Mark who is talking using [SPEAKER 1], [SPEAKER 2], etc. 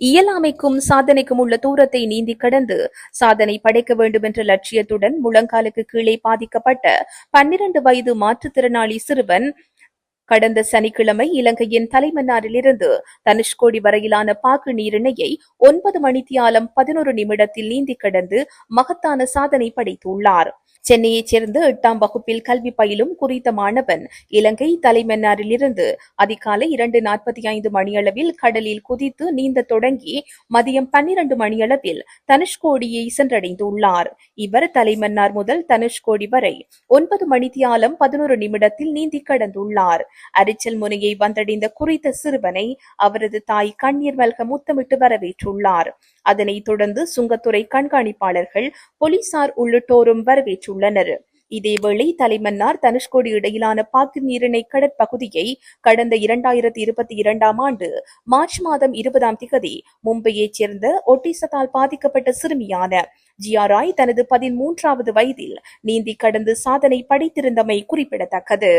[SPEAKER 1] இயலாமைக்கும் சாதனைக்கும் உள்ள தூரத்தை நீந்தி கடந்து சாதனை படைக்க வேண்டும் என்ற லட்சியத்துடன் முழங்காலுக்கு கீழே பாதிக்கப்பட்ட பன்னிரண்டு வயது மாற்றுத்திறனாளி சிறுவன் கடந்த சனிக்கிழமை இலங்கையின் தலைமன்னாரிலிருந்து தனுஷ்கோடி வரையிலான பாக்கு நீரிணையை ஒன்பது மணித்தியாலம் பதினோரு நிமிடத்தில் நீந்தி கடந்து மகத்தான சாதனை படைத்துள்ளார். சென்னையைச் சேர்ந்த எட்டாம் வகுப்பில் கல்வி பயிலும் குறித்த மாணவன் இலங்கை தலைமன்னாரிலிருந்து அதிகாலை இரண்டு நாற்பத்தி ஐந்து மணியளவில் கடலில் குதித்து நீந்தத் தொடங்கி மதியம் பன்னிரண்டு மணியளவில் தனுஷ்கோடியை சென்றடைந்துள்ளார். இவர் தலைமன்னார் முதல் தனுஷ்கோடி வரை ஒன்பது மணித்தியாலம் பதினோரு நிமிடத்தில் நீந்தி கடந்துள்ளார். அரிச்சல் முனையை வந்தடைந்த குறித்த சிறுவனை அவரது தாய் கண்ணீர் மல்க முத்தமிட்டு வரவேற்றுள்ளார். அதனைத் தொடர்ந்து சுங்கத்துறை கண்காணிப்பாளர்கள் போலீசார் உள்ளிட்டோரும் வரவேற்றுள்ளனர். இதேவேளை தலைமன்னார் தனுஷ்கோடி இடையிலான பாக்கு நீரிணை கடற்பகுதியை கடந்த இரண்டாயிரத்தி இருபத்தி இரண்டாம் ஆண்டு மார்ச் மாதம் இருபதாம் திகதி மும்பையைச் சேர்ந்த ஒட்டிசத்தால் பாதிக்கப்பட்ட சிறுமியான ஜியாராய் தனது பதிமூன்றாவது வயதில் நீந்தி கடந்து சாதனை படைத்திருந்தமை குறிப்பிடத்தக்கது.